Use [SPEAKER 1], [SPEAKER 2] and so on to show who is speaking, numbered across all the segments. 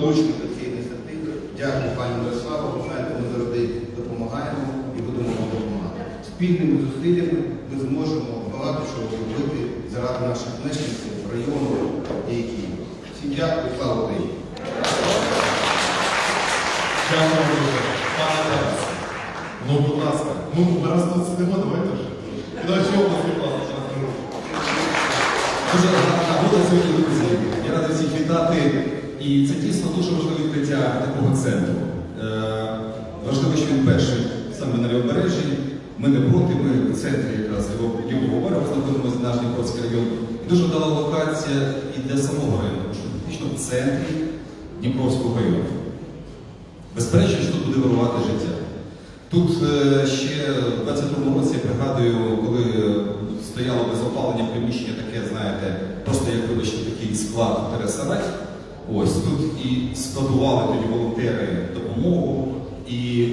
[SPEAKER 1] Залучені до цієї ініціативи. Дякую, пані Мирослава. Ви знаєте, ми завжди допомагаємо і будемо вам допомагати. Спільними зусиллями ми зможемо багато чого зробити заради наших мешканців, району і Києва. Всім дякую, слава Україні!
[SPEAKER 2] Дякую. Пане Тарасе, ну, будь ласка, ну, раз тут сидимо, давайте вже. Наші області, будь ласка.
[SPEAKER 3] Дуже гарна нагода сьогодні, друзі. Я радий всіх вітати. І це дійсно дуже важливе відкриття такого центру. Е, важливо, що він перший саме на лівобережжі. Ми не проти, ми в центрі якраз його лівого берега знаходимося наш Дніпровський район. І дуже вдала локація і для самого району, тому що фактично в центрі Дніпровського району. Безперечно, що тут буде вирувати життя. Тут е, ще в 22-му році, я пригадую, коли стояло без опалення приміщення таке, знаєте, просто як вибачте, такий склад сарай. Ось тут і складували тоді волонтери допомогу. І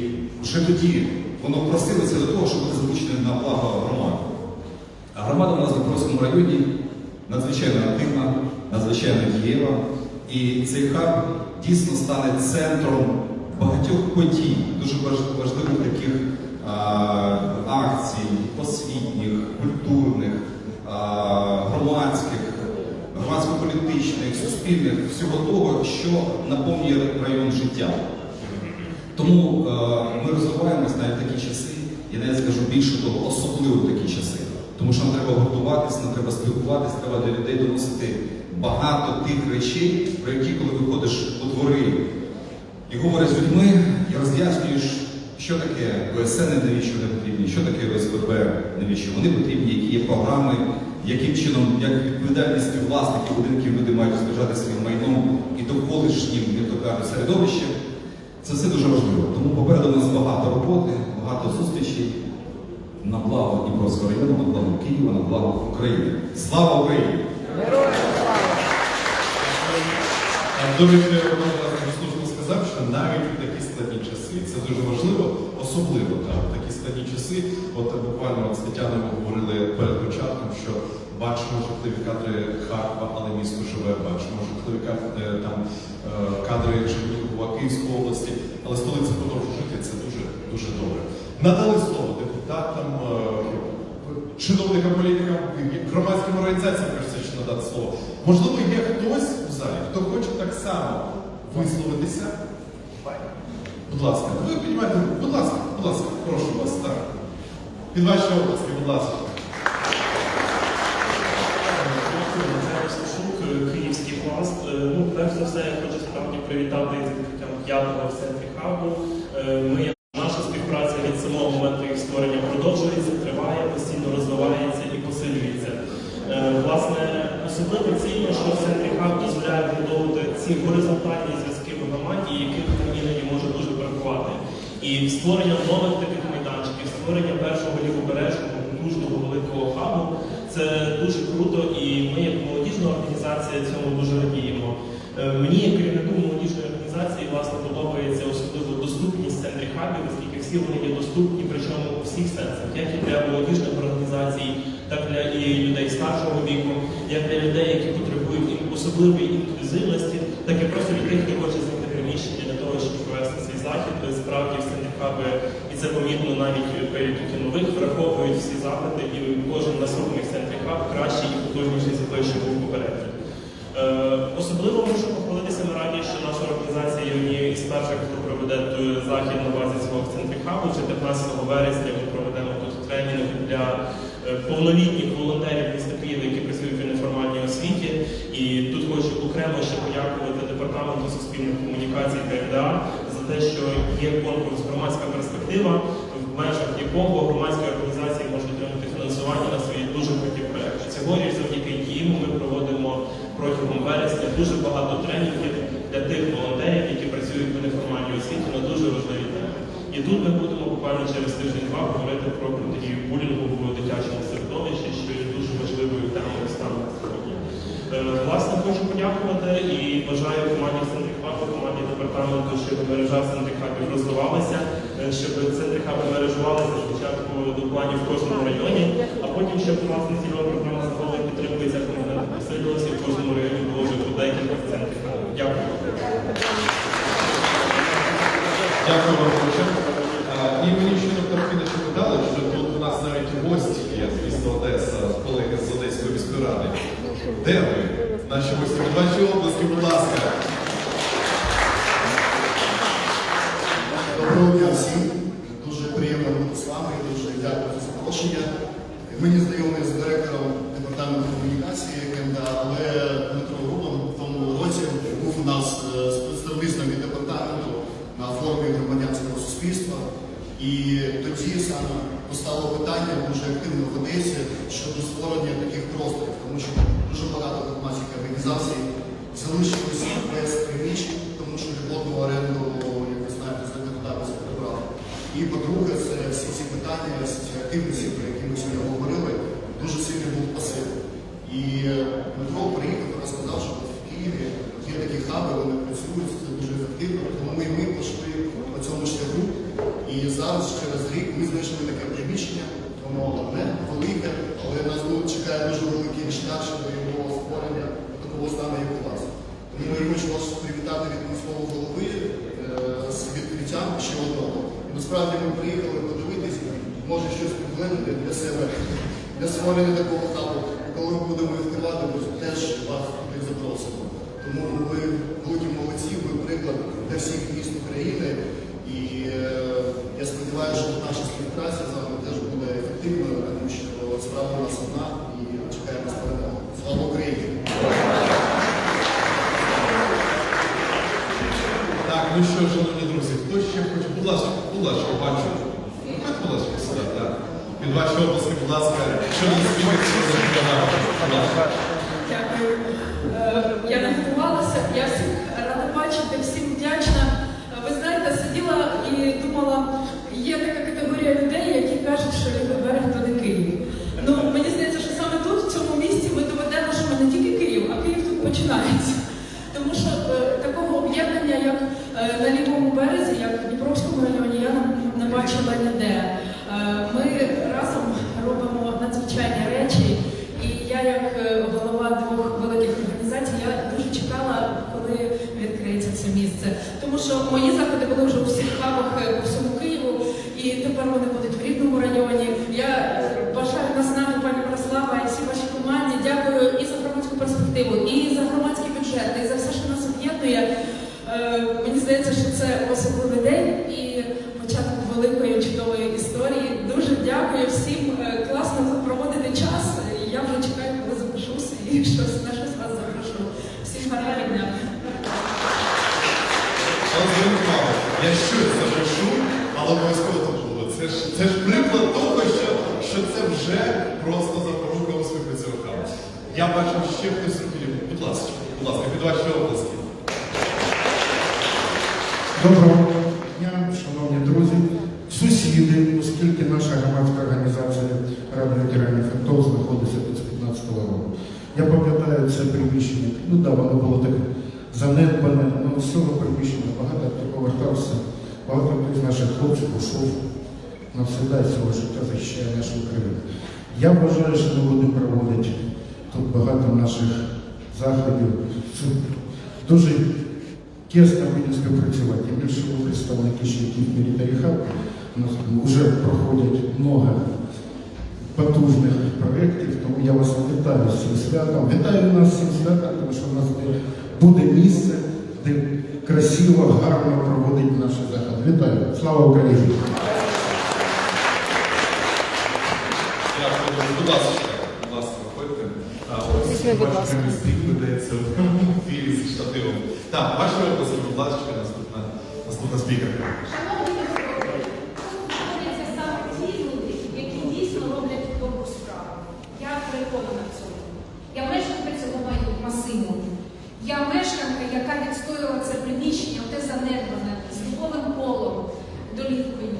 [SPEAKER 3] вже тоді воно просилося до того, щоб бути залученим на благо громади. А громада у нас в Дніпровському районі надзвичайно активна, надзвичайно дієва. І цей хаб дійсно стане центром багатьох подій, дуже важливих таких а, акцій, освітніх, культурних, а, громадських, громадсько-політичних, суспільних, всього того, що наповнює район життям. Тому е, ми розвиваємось навіть такі часи, і навіть скажу більше того, особливо в такі часи. Тому що нам треба гуртуватись, нам треба спілкуватись, треба до людей доносити багато тих речей, про які, коли виходиш у двори і говориш з людьми, і роз'яснюєш, що таке ОСН, навіщо вони потрібні, що таке ОСББ, навіщо вони потрібні, які є програми, яким чином, як відповідальність власників будинків люди мають розпоряджати своїм майном і довколишнім, як то кажуть, середовищем. Це все дуже важливо. Тому попереду у нас багато роботи, багато зустрічей на благо Дніпровського району, на благо Києва, на благо України. Слава Україні!
[SPEAKER 2] До речі, я сказав, що навіть в такі складні часи, це дуже важливо, особливо так, в такі складні часи. От буквально от з Тетяною ми говорили перед початком, що бачимо жахливі кадри Харкова, але місто живе, бачимо жахливі кадри, там, е, кадри Чернігова, Київської області, але столиця продовжує жити, це дуже, дуже добре. Надали слово депутатам, е, чиновникам, політикам, громадським організаціям, що надати слово. Можливо, є хтось у залі, хто хоче так само висловитися. Будь ласка, ви піднімаєте, будь ласка, будь ласка, прошу вас, так. Під ваші обласки, будь ласка.
[SPEAKER 4] Київський пласт. Е, Ну, перш за все, я хочу справді привітати з відкриттям п'ятого в центрі хабу. Е, Ми, наша співпраця від самого моменту їх створення продовжується, триває, постійно розвивається і посилюється. Е, Власне, особливо цінно, що в центрі хаб дозволяє будовувати ці горизонтальні зв'язки в громаді, яких іноді може дуже бракувати. І створення нових таких майданчиків, створення першого лівобережного, потужного великого хабу це дуже круто, і ми, як молодіжна організація, цьому дуже радіємо. Е, Мені, як керівнику молодіжної організації, власне, подобається особливо доступність центрів хабів, оскільки всі вони є доступні, причому у всіх сенсах, як і для молодіжних організацій, так для і людей старшого віку, як для людей, які потребують особливої інклюзивності, так і просто людей, хто хоче приміщення для того, щоб провести свій захід. Справді в центрі хаби, і це помітно навіть перелік нових, враховують всі запити, і кожен наступний центрі хаб кращий і потужніший за той, що був попередньо. Е, особливо можу похвалитися ми раді, що наша організація є однією із перших, хто проведе захід на базі свого центрі хабу. 14 вересня ми проведемо тут тренінг для е, повнолітніх волонтерів міста Києва, які працюють у неформальній освіті. І тут хочу окремо ще подякувати департаменту суспільних комунікацій КМДА за те, що є конкурс громадська перспектива, в межах якого громадські організації можуть отримати фінансування на свої дуже круті проекти. Цьогоріч завдяки їм ми проводимо протягом вересня дуже багато тренінгів для тих волонтерів, які працюють в неформальній освіті на дуже важливі теми. І тут ми будемо буквально через тиждень-два говорити про протидію булінгу в дитячому середовищі, що є дуже важливою темою стану сьогодні. Е, Власне, хочу подякувати і бажаю команді центрі хабу, команді департаменту, щоб мережа центрі хабів розвивалася, е, щоб центри хаби мережувалися спочатку до планів в кожному районі, а потім, щоб власне цільова програма законної підтримки ця команда посилилася в кожному районі було вже по декілька центрів хабів. Дякую.
[SPEAKER 2] Дякую вам дуже. І мені ще навпаки не повідали, що тут у нас навіть гості є з міста Одеса, колеги з Одеської міської ради. Де ви? Наші гості вашої області, будь ласка.
[SPEAKER 5] Запрошення. Мені знайомий з директором департаменту комунікації КМДА, але Дмитро Рубан в тому році був у нас е, з представництвом від департаменту на форумі громадянського суспільства. І тоді саме постало питання дуже активно в Одесі щодо створення таких просторів, тому що дуже багато громадських організацій залишилися без приміщень, тому що льготну оренду, як ви знаєте, законодавець прибрав. І по-друге, питання, активності, про які ми сьогодні говорили, дуже сильний був пасив. І Дмитро приїхав і розказав, що в Києві є такі хаби, вони працюють, це дуже ефективно. Тому ми, ми пішли по цьому шляху. І зараз, через рік, ми знайшли таке приміщення, воно одне, велике, але нас ну, чекає дуже великий шлях щодо його створення такого стану, як у вас. Тому я хочу вас привітати від міського голови е, з відкриттям ще одного. Насправді ми приїхали підглянути для себе, для створення такого хабу. Коли ми будемо відкривати, ми теж вас туди запросимо. Тому ви великі молодці, ви приклад для всіх міст України. І е, я сподіваюся, що наша співпраця з вами теж буде ефективною, тому що справа у нас одна і чекаємо з перемоги. Слава Україні!
[SPEAKER 2] Так, ну що, шановні друзі, хто ще хоче? Будь ласка, будь ласка, бачу. Ходь, будь ласка, сюди, так. Від вашої області, будь ласка, що не співається, ласка.
[SPEAKER 6] Дякую. Я не готувалася. Я всіх рада бачити, всім вдячна. Ви знаєте, сиділа і думала, є така категорія людей, які кажуть, що лівий берег то не Київ. Ну, мені здається, що саме тут, в цьому місті, ми доведемо, що ми не тільки Київ, а Київ тут починається. Тому що е, такого об'єднання, як е, на лівому березі, як в Дніпровському районі, я не- не бачила ніде. Е, Ми разом робимо надзвичайні речі, і я, як е, голова двох великих організацій, я дуже чекала, коли відкриється це місце. Тому що мої заходи були вже у всіх хабах е, по всьому Києву, і тепер вони будуть в рідному районі. Я е, бажаю наснаги пані Мирослава і всій вашій команді. Дякую і за громадську перспективу, і за громадський бюджет, і за все, що нас об'єднує. Е, Мені здається, що це особливий день і початок великої чудової історії. Дуже дякую всім. Е, Класно тут проводити час. І Я вже чекаю, коли запишуся і щось на щось вас запрошу. Всім гарного дня.
[SPEAKER 2] Але зверніть увагу, я щось запрошу, але обов'язково тут було. Це ж, приклад того, що, що це вже просто запорука успіху цього хаба. Я бачу ще хтось руки. Будь ласка, будь ласка, від вашої області.
[SPEAKER 7] Доброго дня, шановні друзі, сусіди, оскільки наша громадська організація Рада ветеранів АТО знаходиться з 15 року. Я пам'ятаю це приміщення, ну да, воно було таке занедбане, але з цього приміщення багато хто повертався, багато хто з наших хлопців пішов навсегда цього життя захищає нашу Україну. Я вважаю, що ми будемо проводити тут багато наших заходів. Це дуже Тісно будемо співпрацювати. Тим більше представники ще яких Hub. У нас вже проходять много потужних проєктів, тому я вас вітаю з цим святом. Вітаю нас з цим святом, тому що в нас буде місце, де красиво, гарно проводить наші заходи. Вітаю! Слава Україні!
[SPEAKER 2] Дякую, дуже. Будь ласка, будь ласка, виходьте. Ось містик ведеться в філі зі штативом. Так, ваша область, будь ласка, наступна, наступна спікерка.
[SPEAKER 8] Я мешканка цього масиву. Я мешканка, яка відстоювала це приміщення, те занедбане, з дубовим полом, долівкою.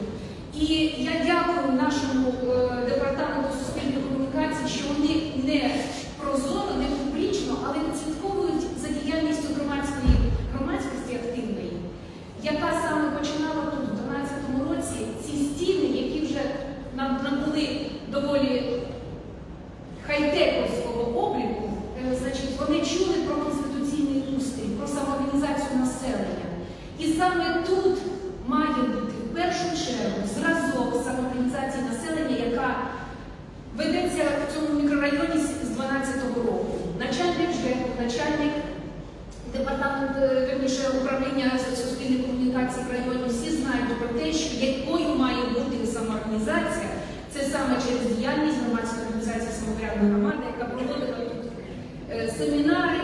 [SPEAKER 8] І я дякую нашому е, департаменту суспільної комунікації, що вони не прозоро, не публічно, але відслідковують за діяльністю громадської громадськості активної яка саме починала тут у 12-му році ці стіни, які вже нам набули доволі хай-тековського обліку, е, значить, вони чули про конституційний устрій, про самоорганізацію населення. організацій в районі всі знають про те, що якою має бути самоорганізація, це саме через діяльність громадської організації самоврядної яка проводила тут е, семінари,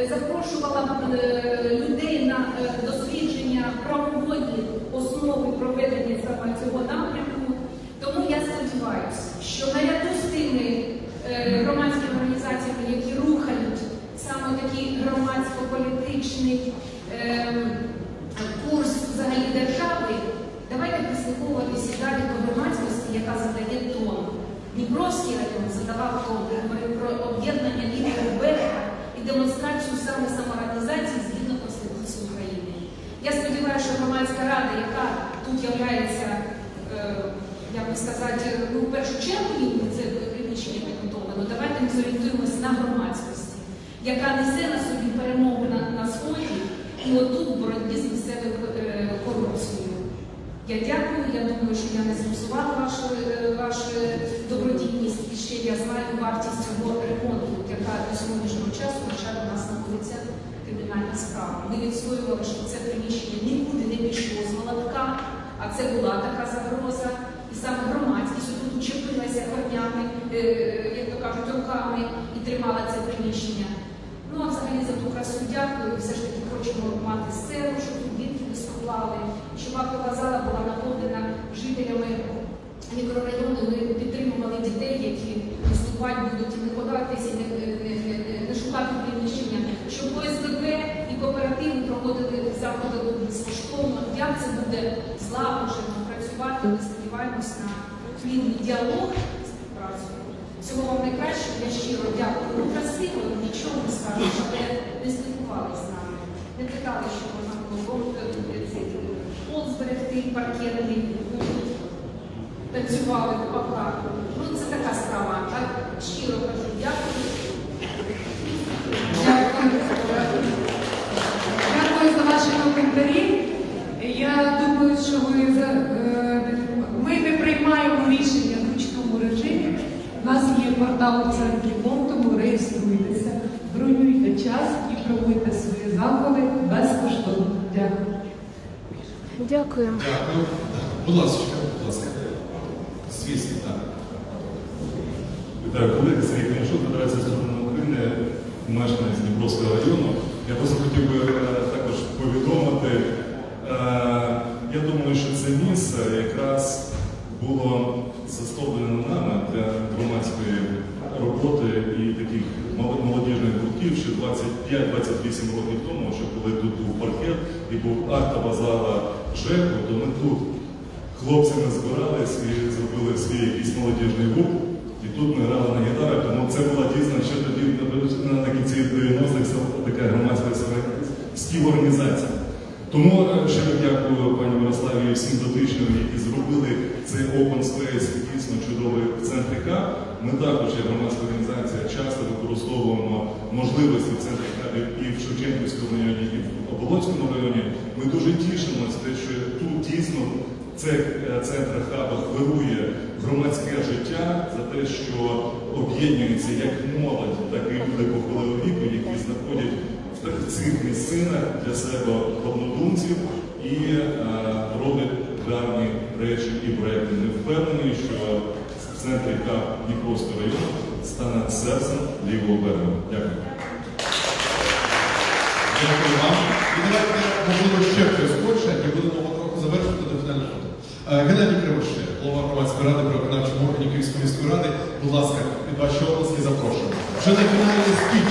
[SPEAKER 8] е, запрошувала е, людей на дослідження правової основи проведення саме цього напрямку. Тому я сподіваюся, що наряду з тими е, громадськими організаціями, які рухають саме такий громадсько-політичний ем, курс взагалі держави, давайте прислуховуватися далі до громадськості, яка задає тон. Дніпровський район задавав тон, говорив про об'єднання лідерів берега і демонстрацію саме самоорганізації згідно Конституції України. Я сподіваюся, що громадська рада, яка тут являється, е, як би сказати, ну, в першу чергу їм це приміщення підготовлено, давайте ми зорієнтуємося на громадськості, яка несе на собі перемогу на, на сході і отут в боротьбі з місцевою е, корупцією. Я дякую, я думаю, що я не зіпсувала вашу, е, вашу добродійність і ще я знаю вартість цього ремонту, яка до сьогоднішнього часу, на у нас знаходиться кримінальна справа. Ми відстоювали, що це приміщення нікуди не пішло з молотка, це була така загроза. І саме громадськість тут учепилася корнями, е, як то кажуть, руками і тримала це приміщення. Ну а взагалі за ту красу дякую. Все ж таки хочемо мати сцену, щоб тут дітки виступали, щоб актова зала була наповнена жителями мікрорайону. Ми підтримували дітей, які виступати будуть і не податися, не, не, не, не- шукати приміщення, щоб ОСББ і кооперативи проводили заходи безкоштовно. Як це буде злагоджено працювати? Ми сподіваємось на плідний діалог співпрацю. Всього вам найкращого, я щиро дякую. Ну, красиво, нічого не скажеш, але не спілкувалися з нами. Не питали, що можна було пол зберегти, паркетний, ну, танцювали в паках. Ну, це така справа. А щиро кажу. Дякую
[SPEAKER 9] ви за- е, ми не приймаємо рішення в ручному режимі. У нас є портал в центрі МОН, тому реєструйтеся, бронюйте час і проводьте свої заходи безкоштовно. Дякую.
[SPEAKER 2] Дякую. Будь ласка, будь ласка. Звісно, так.
[SPEAKER 10] Вітаю колеги, Сергій Книжук, Федерація Студентів України, мешканець Дніпровського району. Я просто хотів би е, також повідомити. Я думаю, що це місце якраз було заставлено нами для громадської роботи і таких молодіжних гуртків ще 25-28 років тому, що коли тут був паркет і був актова зала ЖЕКу, то ми тут хлопці не збирались і зробили свій якийсь молодіжний гурт. І тут ми грали на гітарах, тому це була дійсно ще тоді на кінці 90-х така громадська співорганізація. Тому раз дякую пані Мирославі і всім дотичним, які зробили цей open space дійсно чудовий в центрі К. Ми також, як громадська організація, часто використовуємо можливості в центрі К і в Шевченківському районі, і в Оболоцькому районі. Ми дуже тішимося, те, що тут дійсно це е, центр хаба хвилює громадське життя за те, що об'єднується як молодь, так і люди похилого віку, які знаходять цих місцинах для себе однодумців і е, роблять гарні речі і проекти. Ми впевнені, що в центрі Дніпровського району стане серцем лівого берега. Дякую.
[SPEAKER 2] Дякую вам. І давайте, можливо, ще хтось хоче, і будемо потроху завершувати до фінального. Е, Геннадій Кривоше, голова громадської ради при виконавчому органі Київської міської ради. Будь ласка, під ваші обласки запрошуємо. Вже на фінальний спіч.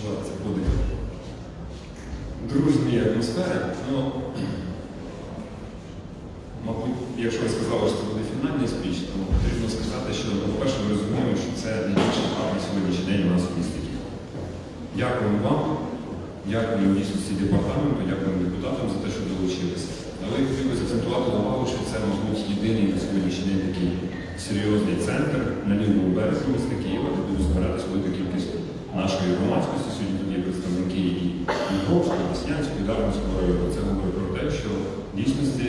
[SPEAKER 11] відчувати буде дружній атмосфері. Ну, мабуть, якщо ви сказали, що це буде фінальний спіч, то потрібно сказати, що ну, по-перше, ми розуміємо, що це найбільша правда сьогоднішній день у нас в місті. Київ. Дякуємо вам, дякуємо дійсності департаменту, дякуємо депутатам за те, що долучилися. Але хотілося акцентувати увагу, що це, мабуть, єдиний на сьогоднішній день такий серйозний центр на лівому березі міста Києва, де буде збиратися велика кількість нашої громадськості. Сьогодні тут є представники і Дніпровського, Деснянського, і Дарницького району. Це говорить про те, що в дійсності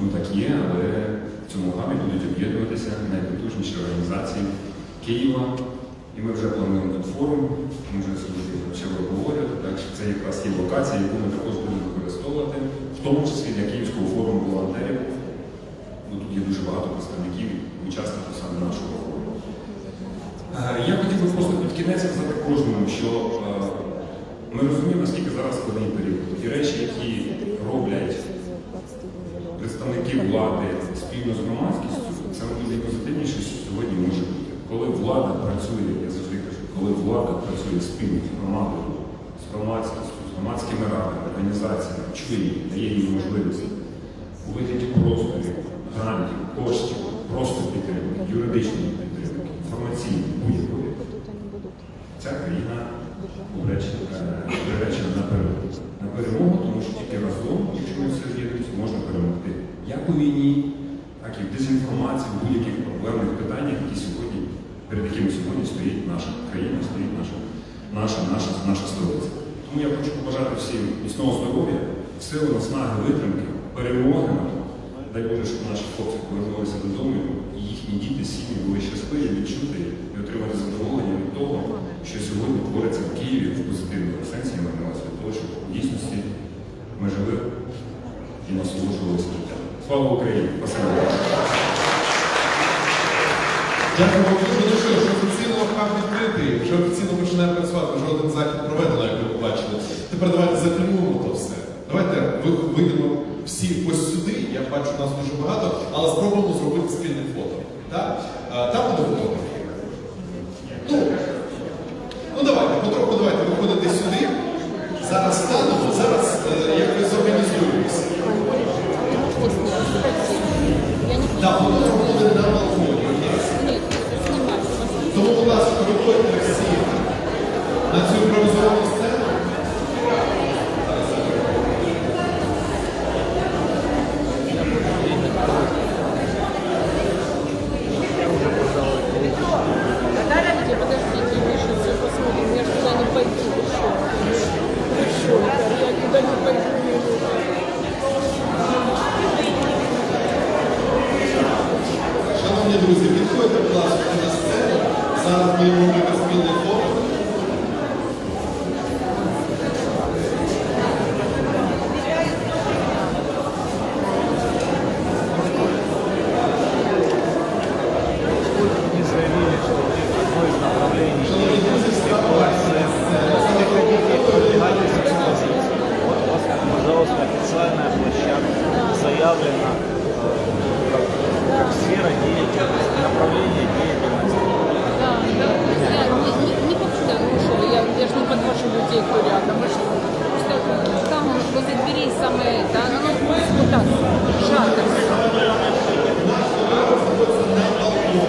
[SPEAKER 11] ну так є, але в цьому хабі будуть об'єднуватися найпотужніші організації Києва, І ми вже плануємо тут форум, ми вже сьогодні почали обговорювати, так що це якраз є локація, яку ми також будемо використовувати, в тому числі для Київського форуму волонтерів. Ну, тут є дуже багато представників, учасників саме нашого Я хотів би просто під кінець сказати кожному, що е, ми розуміємо, наскільки зараз складний період. І речі, які роблять представники влади спільно з громадськістю, це найпозитивніше, що сьогодні може бути. Коли влада працює, я завжди кажу, коли влада працює спільно з громадою, з громадськістю, з громадськими радами, організаціями, чує дає їм можливість у вигляді просторів, грантів, коштів, просто підтримки, юридичної підтримки, інформаційної, будь-якої. Ця країна приречена на перемогу. На перемогу, тому що тільки разом, якщо ми все з'єднуємося, можна перемогти. Як у війні, так і в дезінформації, в будь-яких проблемних питаннях, які сьогодні, перед якими сьогодні стоїть наша країна, стоїть наша, наша, наша, наша столиця. Тому я хочу побажати всім міцного здоров'я, сили, наснаги, витримки, перемоги. Дай Боже, щоб наші хлопці повернулися додому, і їхні діти, сім'ї були щасливі, відчути і отримати задоволення від того, що сьогодні твориться в Києві в позитивному сенсі, я маю для того, щоб в дійсності ми жили і насолоджувалися життям. Слава Україні!
[SPEAKER 2] Дякую вам дуже. Ну що офіційно хаб відкритий, вже офіційно починає працювати, вже один захід проведено, як ви побачили. Тепер давайте зафільмуємо то все. Давайте вийдемо всі бачу нас дуже багато, але спробуємо зробити